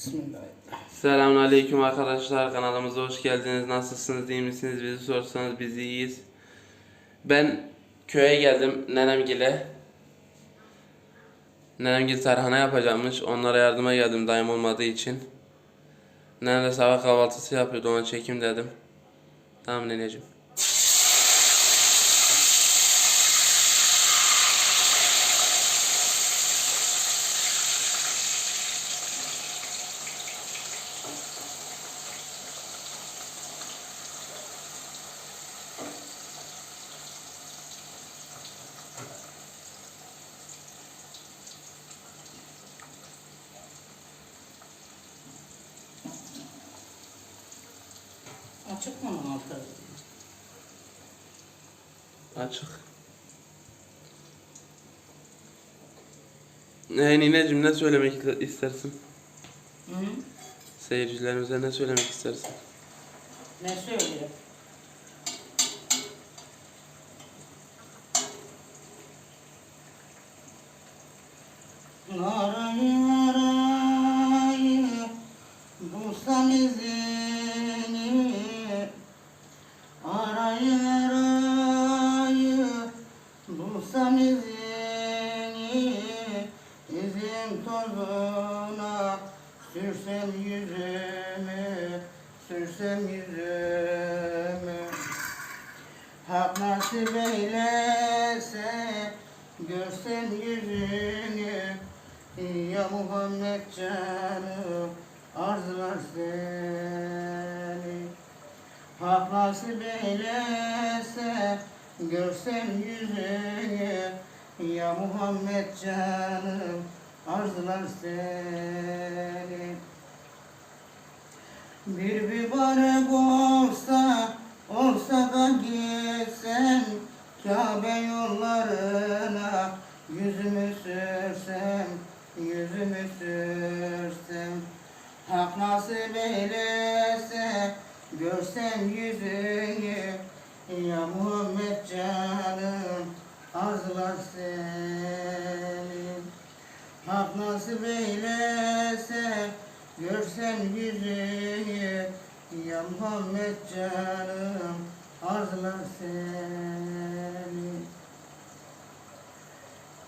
Bismillahirrahmanirrahim. Selamünaleyküm arkadaşlar kanalımıza hoş geldiniz. Nasılsınız, iyi misiniz? Bizi sorsanız biz iyiyiz. Ben köye geldim nenemgile. Nenemgil tarhana yapacakmış. Onlara yardıma geldim dayım olmadığı için. Nenem de sabah kahvaltısı yapıyordu ona çekim dedim. Tamam neneciğim. Açık mı onun altı? Açık. Ee, nineciğim ne söylemek istersin? Hı? Seyircilerimize ne söylemek istersin? Ne söylüyor? Arayı tozuna sürsem yüzümü Sürsem yüzümü. Hak nasip eylese görsem yüzünü. Ya Muhammed canım arzular seni. Hak nasip eylese görsem yüzünü. Ya Muhammed canım arzular seni. Bir mübarek olsa, olsa da gitsem Kabe yollarına yüzümü sürsem, yüzümü sürsem. Hak nasip eylese, görsem yüzünü Ya Muhammed canım, arzular seni Hak nasip eylese Görsem yüzünü Ya Muhammed canım Arzular seni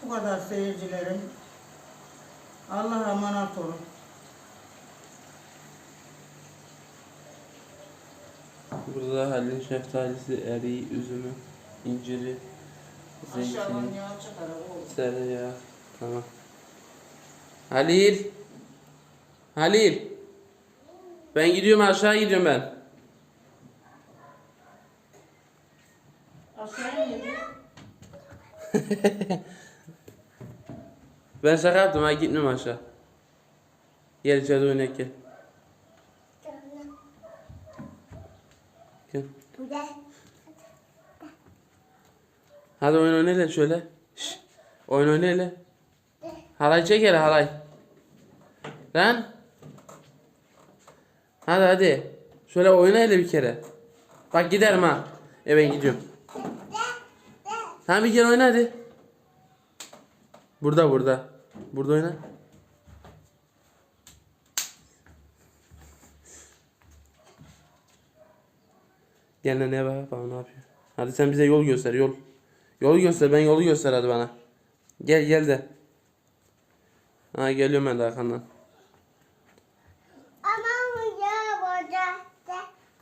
Bu kadar seyircilerim Allah'a emanet olun Burada halin şeftalisi, eriği, üzümü, inciri, zeytini, yağ çıkar oğlum tereyağı. Tamam. Halil. Halil. Ben gidiyorum aşağı gidiyorum ben. Yedi Ben şaka yaptım ha gitmiyorum aşağı. Gel içeride oynayalım gel. Gel. Hadi oyun oyna hele şöyle. Şş. Oyun oyna hele. Halay çek hele halay. Lan. Hadi hadi. Şöyle oyna hele bir kere. Bak giderim ha. E ben gidiyorum. Tamam bir kere oyna hadi. Burada burada. Burada oyna. Gel ne bak bana ne yapıyor. Hadi sen bize yol göster yol. Yolu göster ben yolu göster hadi bana. Gel gel de. Ha geliyorum ben de arkandan. Ama ya burada da Hı. da burada dos dos abi bir iki dos ben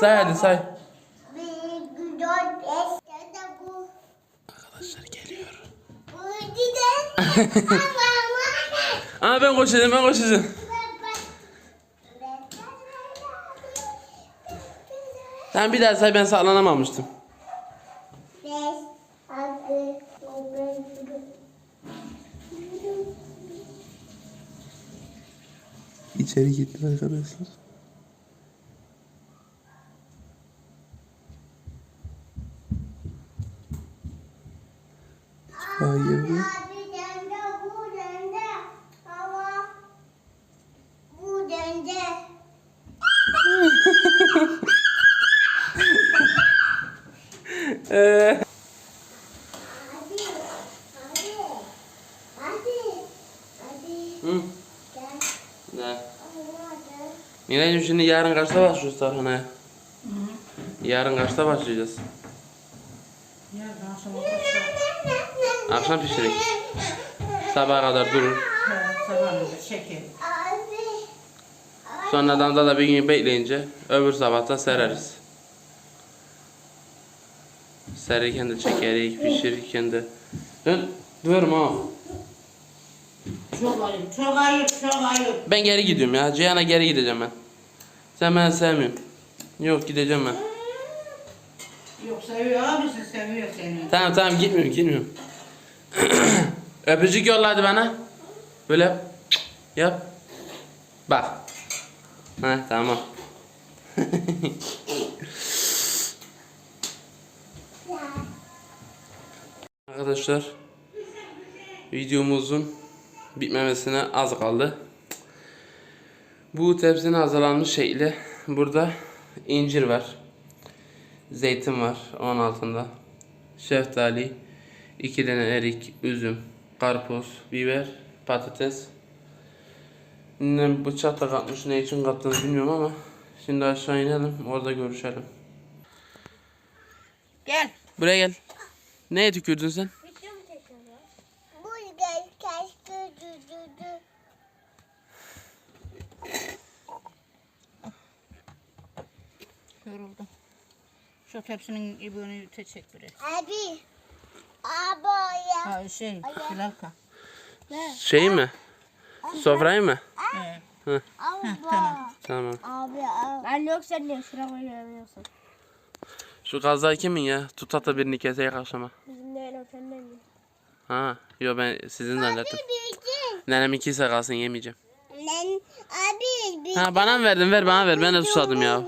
Say hadi say. Arkadaşlar geliyor. Ama ben koşacağım ben koşacağım. Sen bir daha say ben sallanamamıştım. İçeri gitti arkadaşlar. Ne? Hadi. Miray'cığım şimdi yarın kaçta başlıyoruz tarhanaya? Yarın kaçta başlayacağız? Yarın akşam otursa. Akşam pişirik. Sabaha kadar durur. Şeker. Abi. Sonradan da, da bir gün bekleyince öbür sabahta sereriz. Serirken de çekerik, pişirirken de. Dön, duvarım ha. Çok ayıp, çok ayıp, çok ayıp. Ben geri gidiyorum ya. Cihan'a geri gideceğim ben. Sen beni sevmiyorsun. Yok gideceğim ben. Yok seviyor abisi, seviyor seni. Tamam tamam gitmiyorum gitmiyorum. Öpücük yolla hadi bana. Böyle yap. Yap. Bak. Ha tamam. Arkadaşlar videomuzun bitmemesine az kaldı. Bu tepsinin hazırlanmış şekli burada incir var. Zeytin var onun altında. Şeftali, iki tane erik, üzüm, karpuz, biber, patates. Ne bıçak da katmış ne için kattığını bilmiyorum ama şimdi aşağı inelim orada görüşelim. Gel. Buraya gel. Neye tükürdün sen? Yoruldum. Şu tepsinin ibuğunu çek biraz. Abi. Ha şey, Bilalka. Şey mi? Sofrayı mı? Ee, Abla. Tamam. Abi abi. Ben yok sen niye şuraya koyamıyorsun? Şu kazayı kimin ya? Tutat da birini keseye akşama. Bizim değil o senden mi? Ha, yo ben sizin zannettim. Bildim. Nenem ikiyse kalsın yemeyeceğim. Ben abi bildim. Ha bana mı verdin? Ver bana ver. Ben de susadım ya.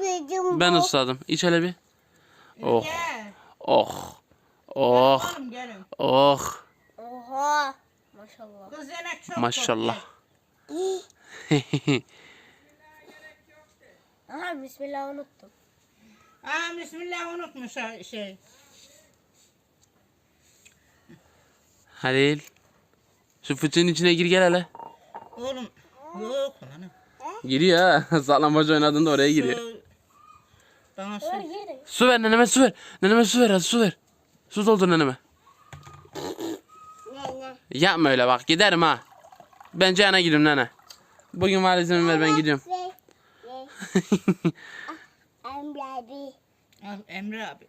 Ben de susadım. İç hele bir. Oh. Oh. Oh. Gelin. Oh. Oha. Maşallah. Kız yemek çok Maşallah. Aha bismillah unuttum. Aa bismillah unutmuş şey. Halil. Şu fıçının içine gir gel hele. Oğlum yok lan. Giriyor ha. Saklambaç oynadığında oraya giriyor. Su- Bana su. Su ver neneme su ver. Neneme su ver hadi su ver. Su doldur neneme. Ne ne? Yapma öyle bak giderim ha. Ben Cihan'a gidiyorum nene. Bugün valizimi ver ben gidiyorum. Şey. Emre abi. Emre abi.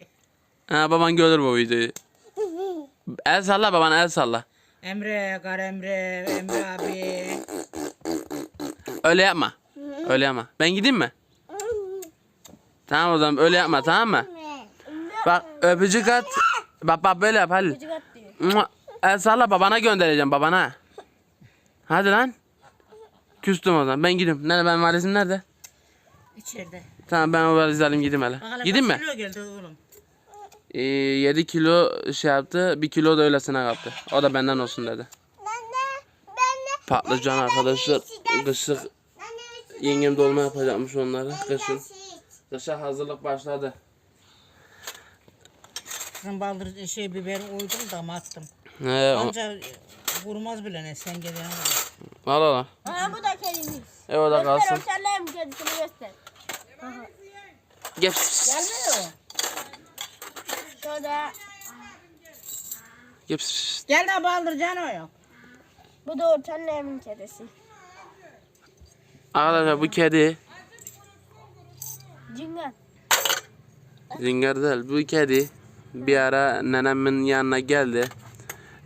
ha baban görür bu videoyu. El salla babana el salla. Emre, Gar Emre, Emre abi. Öyle yapma. Öyle yapma. Ben gideyim mi? Tamam o zaman öyle yapma tamam mı? Bak öpücük at. Bak bak böyle yap Halil. Çocuk at diyor. Mua. El salla babana göndereceğim babana. Hadi lan. Küstüm o zaman. Ben gidiyorum. Nerede ben valizim nerede? İçeride. Tamam ben o valizi alayım gideyim hele. Bak hele Gideyim kaç mi? kilo geldi oğlum? Ee, 7 kilo şey yaptı. 1 kilo da öylesine kaptı. O da benden olsun dedi. Ben de. Ben de. Patlıcan arkadaşlar. Kışlık yengem dolma yapacakmış onları. Kışın. Kışa hazırlık başladı. Kızım baldır şey biberi oydum da attım. He, o- Anca vurmaz bile ne sen kadar. al al. Aa bu da kedimiz. E o da kalsın. Göstereyim kedisini göster. Gel. Gelmiyor. Şurada. Gel. Gel de baldıracaksın o yok. Bu da emin kedisi. Arkadaşlar bu kedi Cingan. Zinger değil. Bu kedi bir ara nenemin yanına geldi.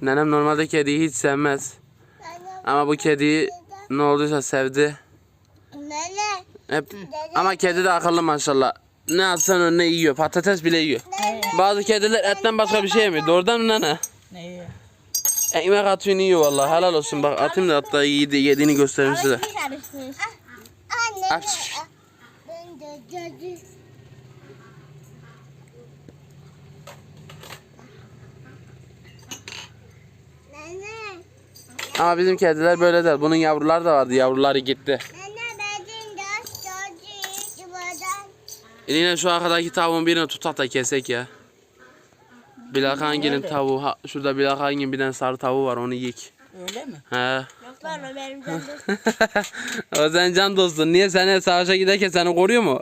Nenem normalde kediyi hiç sevmez. Ama bu kediyi ne olduysa sevdi. Nene. Hep ama kedi de akıllı maşallah. Ne atsan önüne yiyor. Patates bile yiyor. Bazı kediler etten başka bir şey yemiyor. Doğrudan mı nene? Neyi? Ekmek atıyor yiyor vallahi. Helal olsun. Bak atayım da hatta yedi, yediğini göstereyim size. Aç. Ben de cadı. Nene, Ama bizim kediler böyle değil. Bunun yavruları da vardı. Yavruları gitti. Yine şu arkadaki tavuğun birini tutak da kesek ya. Bilal Hangin'in tavuğu. Ha, şurada Bilal Hangin'in bir tane sarı tavuğu var onu yiyek. Öyle mi? He. Yok lan o benim cadı. o sen can dostun. Niye sen savaşa giderken seni koruyor mu?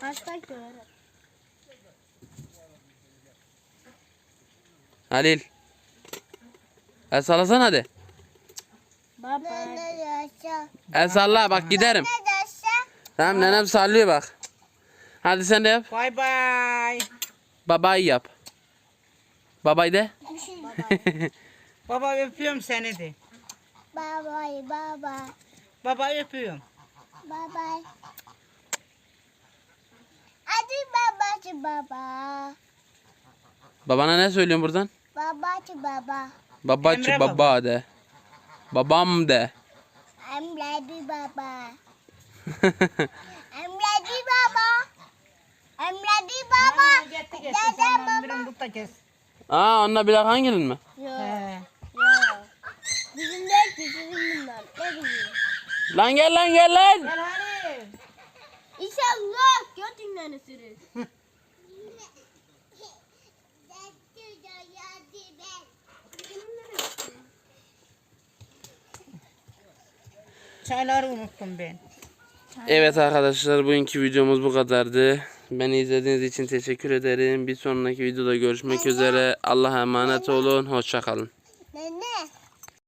Hasta kör. Halil. El sallasana hadi. Baba. El salla bak giderim. Tamam nenem sallıyor bak. Hadi sen de yap. Bay bay. Babay yap. Babay de. Baba öpüyorum seni de. Baba, baba, Baba öpüyorum. baba. Hadi babacı baba. Babana ne söylüyorsun buradan? Babacı baba. Babacı Emre baba baba. de. Babam de. Emredi baba. Emredi baba. Emredi baba. Gitti Dede geçti sen baba. da kes. Aa onunla Bilal Hangin'in mi? Yok. He. Yok. Bizim değil ki sizin bunlar. Ne bileyim. Lan gel lan gel lan. Gel hadi. İnşallah götünden ısırır. Çayları unuttum ben. Evet arkadaşlar bugünkü videomuz bu kadardı. Beni izlediğiniz için teşekkür ederim. Bir sonraki videoda görüşmek üzere. Allah'a emanet olun. Hoşça kalın. Nene.